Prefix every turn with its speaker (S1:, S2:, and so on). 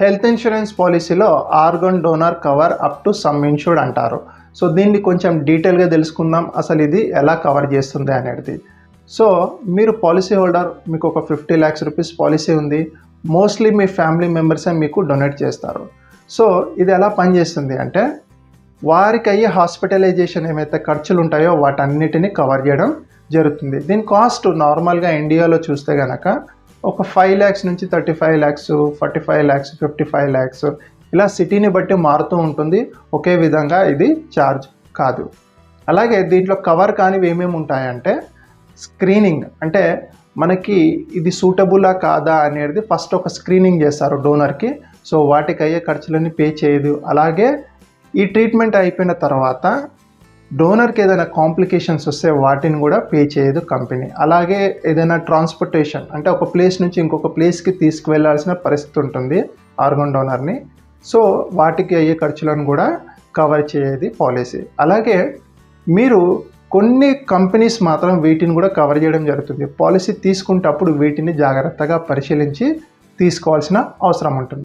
S1: Health insurance పాలసీలో organ donor cover up to sum insured అంటారు. So దీన్ని కొంచెం డీటెయిల్గా తెలుసుకుందాం. అసలు ఇది ఎలా కవర్ చేస్తుంది అనేది. సో మీరు పాలసీ హోల్డర్ మీకు ఒక ఫిఫ్టీ ల్యాక్స్ రూపీస్ పాలసీ ఉంది. మోస్ట్లీ మీ ఫ్యామిలీ మెంబర్సే మీకు డొనేట్ చేస్తారు. సో ఇది ఎలా పనిచేస్తుంది అంటే వారికి అయ్యే హాస్పిటలైజేషన్ ఏమైతే ఖర్చులు ఉంటాయో వాటన్నిటిని కవర్ చేయడం జరుగుతుంది. దీని కాస్ట్ నార్మల్గా ఇండియాలో చూస్తే కనుక ఒక ఫైవ్ ల్యాక్స్ నుంచి thirty five lakhs forty five lakhs fifty five lakhs ఇలా సిటీని బట్టి మారుతూ ఉంటుంది. ఒకే విధంగా ఇది ఛార్జ్ కాదు. అలాగే దీంట్లో కవర్ కానివి ఏమేమి ఉంటాయంటే స్క్రీనింగ్ అంటే మనకి ఇది సూటబులా కాదా అనేది ఫస్ట్ ఒక స్క్రీనింగ్ చేస్తారు డోనర్కి సో వాటికి అయ్యే ఖర్చులని పే చేయదు. అలాగే ఈ ట్రీట్మెంట్ అయిపోయిన తర్వాత డోనర్కి ఏదైనా కాంప్లికేషన్స్ వస్తే వాటిని కూడా పే చేయదు కంపెనీ. అలాగే ఏదైనా ట్రాన్స్పోర్టేషన్ అంటే ఒక ప్లేస్ నుంచి ఇంకొక ప్లేస్కి తీసుకువెళ్ళాల్సిన పరిస్థితి ఉంటుంది ఆర్గన్ డోనర్ని. సో వాటికి అయ్యే ఖర్చులను కూడా కవర్ చేయది పాలసీ. అలాగే మీరు కొన్ని కంపెనీస్ మాత్రం వీటిని కూడా కవర్ చేయడం జరుగుతుంది. పాలసీ తీసుకుంటప్పుడు వీటిని జాగ్రత్తగా పరిశీలించి తీసుకోవాల్సిన అవసరం ఉంటుంది.